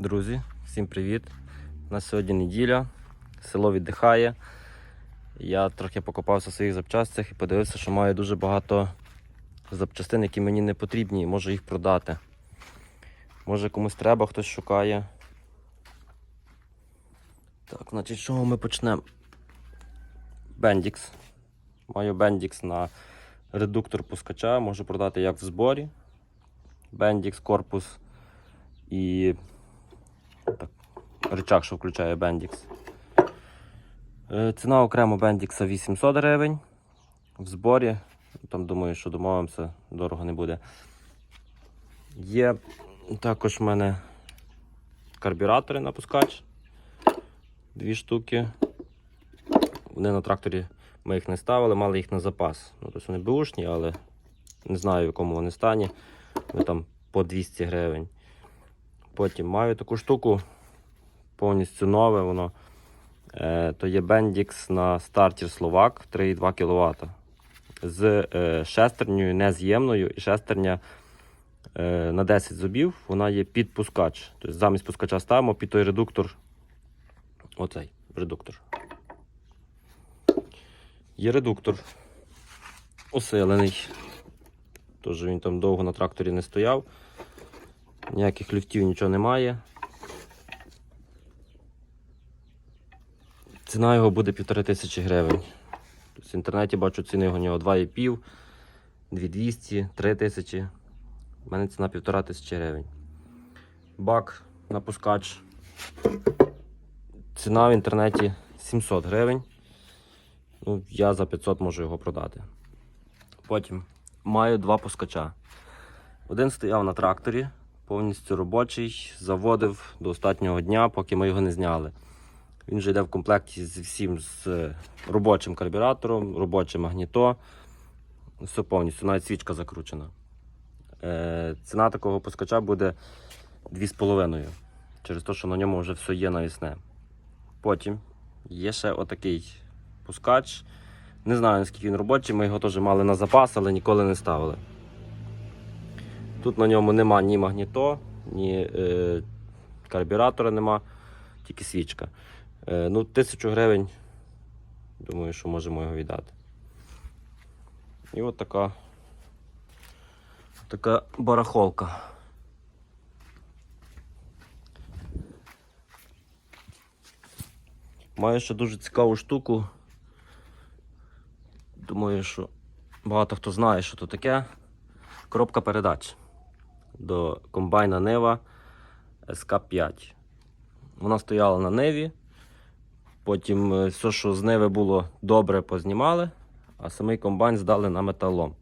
Друзі, всім привіт! У нас сьогодні неділя, село віддихає. Я трохи покопався в своїх запчастях і подивився, що маю дуже багато запчастин, які мені не потрібні, і можу їх продати. Може комусь треба, хтось шукає. Так, значить, з чого ми почнемо? Bendix. Маю Bendix на редуктор пускача, можу продати як в зборі. Bendix корпус і рычаг, що включає Bendix. Е, Ціна окремо Bendix 800 гривень. В зборі. Там думаю, що домовимося, дорого не буде. Є також в мене карбюратори на пускач. Дві штуки. Вони на тракторі ми їх не ставили, мали їх на запас. Ну, тобто вони бушні, але не знаю в якому вони стані. Вони там по 200 гривень. Потім маю таку штуку, повністю нове воно. Е, то є Bendix на стартер Словак 3,2 кВт. З е, шестернею нез'ємною і шестерня е, на 10 зубів, вона є під пускач. Тобто замість пускача ставимо під той редуктор. Оцей редуктор. Є редуктор усилений. Тож він там довго на тракторі не стояв. Ніяких люфтів нічого немає. Ціна його буде 1500 гривень. Тобто в інтернеті бачу ціни у нього 2,5, 2200, 3000. У мене ціна 1500 гривень. Бак на пускач. Ціна в інтернеті 700 гривень. Ну, я за 500 можу його продати. Потім маю два пускача. Один стояв на тракторі, повністю робочий, заводив до останнього дня, поки ми його не зняли. Він вже йде в комплекті з всім з е, робочим карбюратором, робоче магніто. Все повністю, навіть свічка закручена. Е, ціна такого пускача буде 2,5. Через те, що на ньому вже все є навісне. Потім є ще отакий пускач. Не знаю, наскільки він робочий, ми його теж мали на запас, але ніколи не ставили. Тут на ньому нема ні магніто, ні е, карбюратора нема, тільки свічка. Е, ну, тисячу гривень, думаю, що можемо його віддати. І от така, така барахолка. Маю ще дуже цікаву штуку. Думаю, що багато хто знає, що це таке. Коробка передач до комбайна Нива СК5. Вона стояла на Ниві. Потім е, все, що зНиви було добре, познімали, а самий комбайн здали на металолом.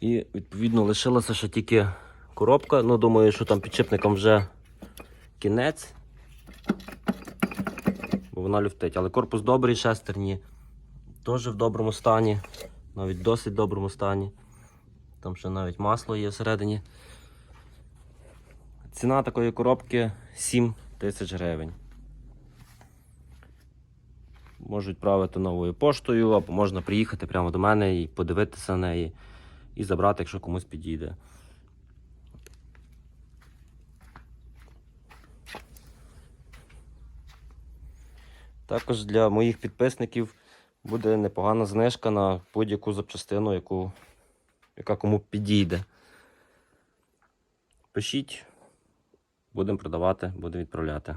І відповідно лишилася ще тільки коробка. Ну, думаю, що там підшипником вже кінець. Бо вона люфтить. Але корпус добрий, шестерні. Теж в доброму стані, навіть досить доброму стані. Там ще навіть масло є всередині. Ціна такої коробки 7 тисяч гривень. Можуть правити новою поштою, або можна приїхати прямо до мене і подивитися на неї і забрати, якщо комусь підійде. Також для моїх підписників буде непогана знижка на будь-яку запчастину, яку, яка кому підійде. Пишіть, будемо продавати, будемо відправляти.